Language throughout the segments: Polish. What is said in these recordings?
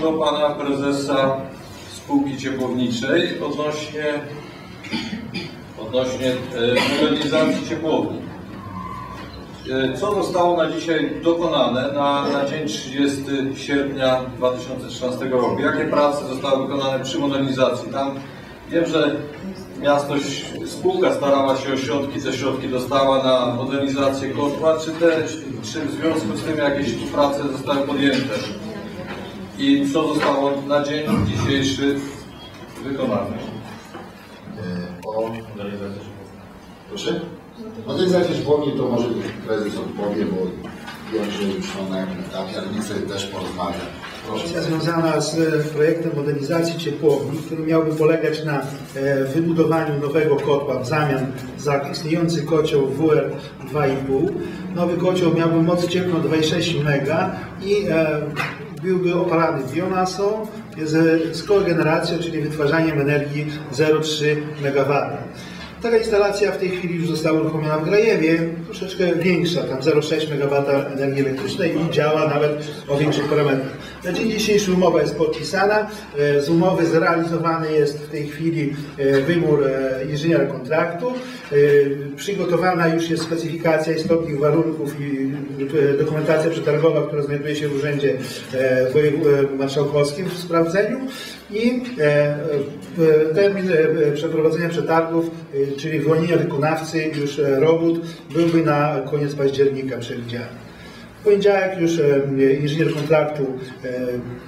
do pana prezesa spółki ciepłowniczej odnośnie, odnośnie e, modernizacji ciepłowni. E, Co zostało na dzisiaj dokonane na, na dzień 30 sierpnia 2013 roku? Jakie prace zostały wykonane przy modernizacji? Tam wiem, że miasto, spółka starała się o środki, te środki dostała na modernizację kotła. Czy, te, czy w związku z tym jakieś prace zostały podjęte? I co zostało na dzień dzisiejszy wykonane? E, o Proszę? Modernizacja szkłowni to może prezes odpowie, bo wiem, że już on na jakim etapie, ale nie sobie też porozmawia. Proszę. Kwestia związana z e, projektem modernizacji ciepłowni, który miałby polegać na e, wybudowaniu nowego kotła w zamian za istniejący kocioł WR 2,5. Nowy kocioł miałby moc cieplną 2,6 MW i byłby opalany biomasą z, z kogeneracją, czyli wytwarzaniem energii 0,3 MW. Taka instalacja w tej chwili już została uruchomiona w Grajewie, troszeczkę większa, tam 0,6 MW energii elektrycznej i działa nawet o większych parametrach. Na dzień dzisiejszy umowa jest podpisana. E, Z umowy zrealizowany jest w tej chwili e, wybór e, inżyniera kontraktu. Przygotowana już jest specyfikacja istotnych warunków i dokumentacja przetargowa, która znajduje się w Urzędzie Marszałkowskim w sprawdzeniu i e, e, termin e, przeprowadzenia przetargów, czyli wyłonienia wykonawcy już robót byłby na koniec października przewidziany. W poniedziałek już inżynier kontraktu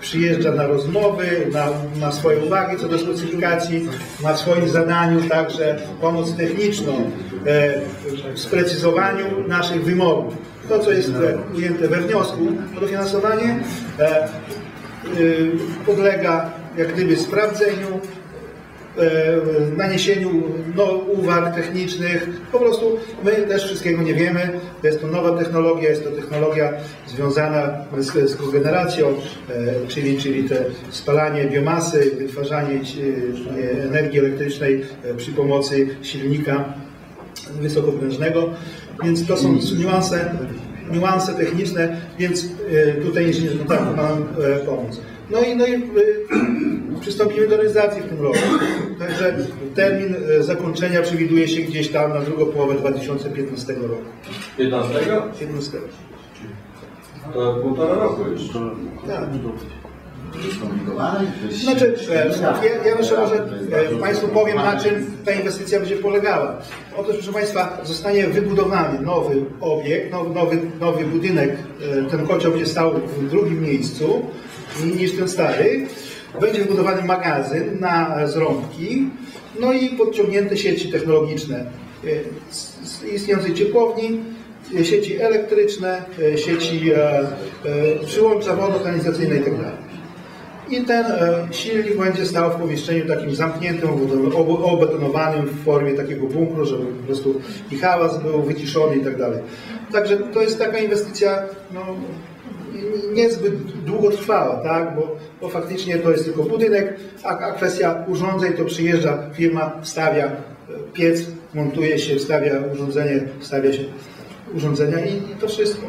przyjeżdża na rozmowy, ma, ma swoje uwagi co do specyfikacji, ma w swoim zadaniu także pomoc techniczną w sprecyzowaniu naszych wymogów. To, co jest ujęte we wniosku o dofinansowanie, podlega jak gdyby sprawdzeniu, e, naniesieniu no, uwag technicznych. Po prostu my też wszystkiego nie wiemy. Jest to nowa technologia, jest to technologia związana z, z kogeneracją, e, czyli, czyli te spalanie biomasy, wytwarzanie e, energii elektrycznej przy pomocy silnika wysokoprężnego. Więc to są niuanse, niuanse techniczne, więc tutaj inżynier ma nam e, pomóc. No i, no i e, przystąpimy do realizacji w tym roku. Także termin e, zakończenia przewiduje się gdzieś tam na drugą połowę 2015 roku. 15? 15. To półtora roku już. Tak. Znaczy, e, ja, ja jeszcze może e, Państwu powiem, na czym ta inwestycja będzie polegała. Otóż, proszę Państwa, zostanie wybudowany nowy obiekt, nowy, nowy, nowy budynek. E, Ten kocioł będzie stał w drugim miejscu niż ten stary. Będzie wybudowany magazyn na zrąbki, no i podciągnięte sieci technologiczne z istniejącej ciepłowni, sieci elektryczne, sieci przyłącza wodokanalizacyjne itd. I ten e, silnik będzie stał w pomieszczeniu takim zamkniętym, obetonowanym w formie takiego bunkru, żeby po prostu i hałas był wyciszony i tak dalej. Także to jest taka inwestycja no, niezbyt długotrwała, tak? bo, bo faktycznie to jest tylko budynek, a, a kwestia urządzeń to przyjeżdża firma, wstawia e, piec, montuje się, wstawia urządzenie, wstawia się urządzenia i, i to wszystko.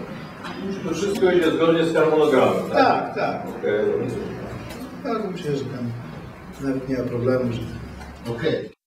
To wszystko idzie zgodnie z harmonogramem. Tak, tak. Tak, myślę, że tam nawet nie ma problemu, że Okej.